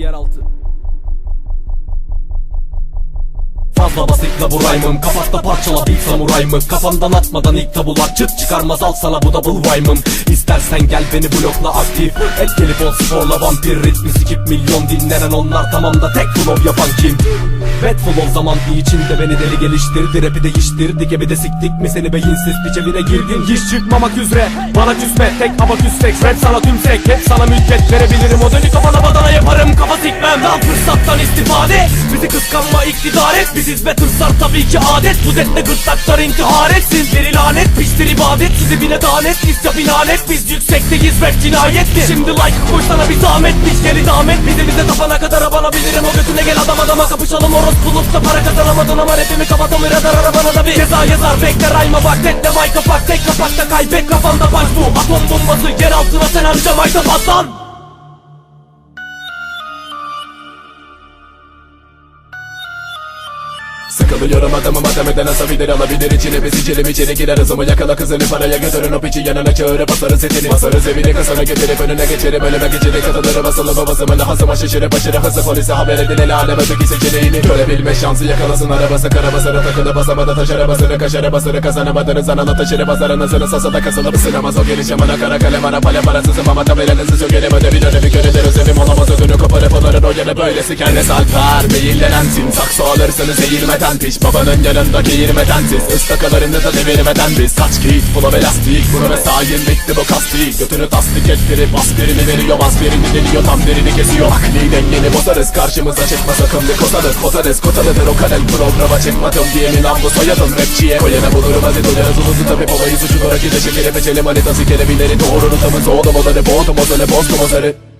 altı. Fazla basitla bu rhyme'ım Kafatta parçala bir samuray mı Kafandan atmadan ilk tabular Çıt çıkarmaz. Al sana bu double rhyme'ım İstersen gel beni blokla aktif. Et gelip ol sporla vampir Ritmi sikip milyon dinlenen onlar. Tamam da tek flow yapan kim? Bad flow zaman içinde beni deli geliştirdi. Rapi değiştirdi. Gibi de siktik mi seni beyinsiz? Bir cebine girdin. Hiç çıkmamak üzere. Bana küsme. Tek hava küstek Rap sana tümsek. Hep sana mülket verebilirim. O dönü kafana badana yaparım Bizi kıskanma iktidar et. Biziz ve tırsar tabii ki adet. Bu zetle gırtlaklar intihar etsin Veri lanet piştir ibadet. Sizi bile danet İstya binanet Biz yüksekteyiz rap cinayettir. Şimdi like koy sana bir zahmet. Biz geri damet. Bizi bize tapana kadar abanabilirim. O götüne gel adam adama kapışalım. Orospulukta para kazanamadın ama rapimi kapatamır radar arabana da bir Ceza yazar. Bekle rayma bak Tetle mic kapak tek kapakta kaybet kafanda baş bu Atom bombası yer altına sen anca mayta patlan Sıkılıyorum adamım adameden asabilir alabilir. İçine biz içelim içeri girer. Hızımı yakala kızını paraya götürün. O piçi yanına çağırıp basarız setini Basarız evini kasana getirip önüne geçerim ölüme geçirir katılırım asılımı basımını hazıma şaşırıp aşırı hızlı polise haber edin el aleme öteki seçeneğini. Görebilme şansı yakalasın arabası karabasını takılı basamadı taş arabasını kaş arabasını kazanamadınız anana taşırı basarınızını sasada kasılıp ısınamaz o gelişimine kara kalem ana pale parasızım ama tabelanızı sökerim. Ödevi dönemi göredir özlemim olamaz ödünü koparıp alırın yana böylesi kendine saltar Meyillenensin saksı alırsınız eğilmeden piş. Babanın yanındaki yirmeden siz. Istakalarını da devirmeden biz. Kaç git bula ve lastik Bunu mesain bitti bu kasti Götünü tasdik ettirip bas birini veriyor Bas birini deliyor tam derini kesiyor. Akli dengeni bozarız karşımıza çıkma sakın bir kotarız Kotarız. Kotalıdır o kalem programa çıkmadım diye mi lan bu soyadım rapçiye Koyana bulurum hadi duyarız ulusu tabi babayı suçu bırak gide şekeri peçeli manitası kerebileri Doğru rotamız oğlum oları boğdum ozanı bozdum ozarı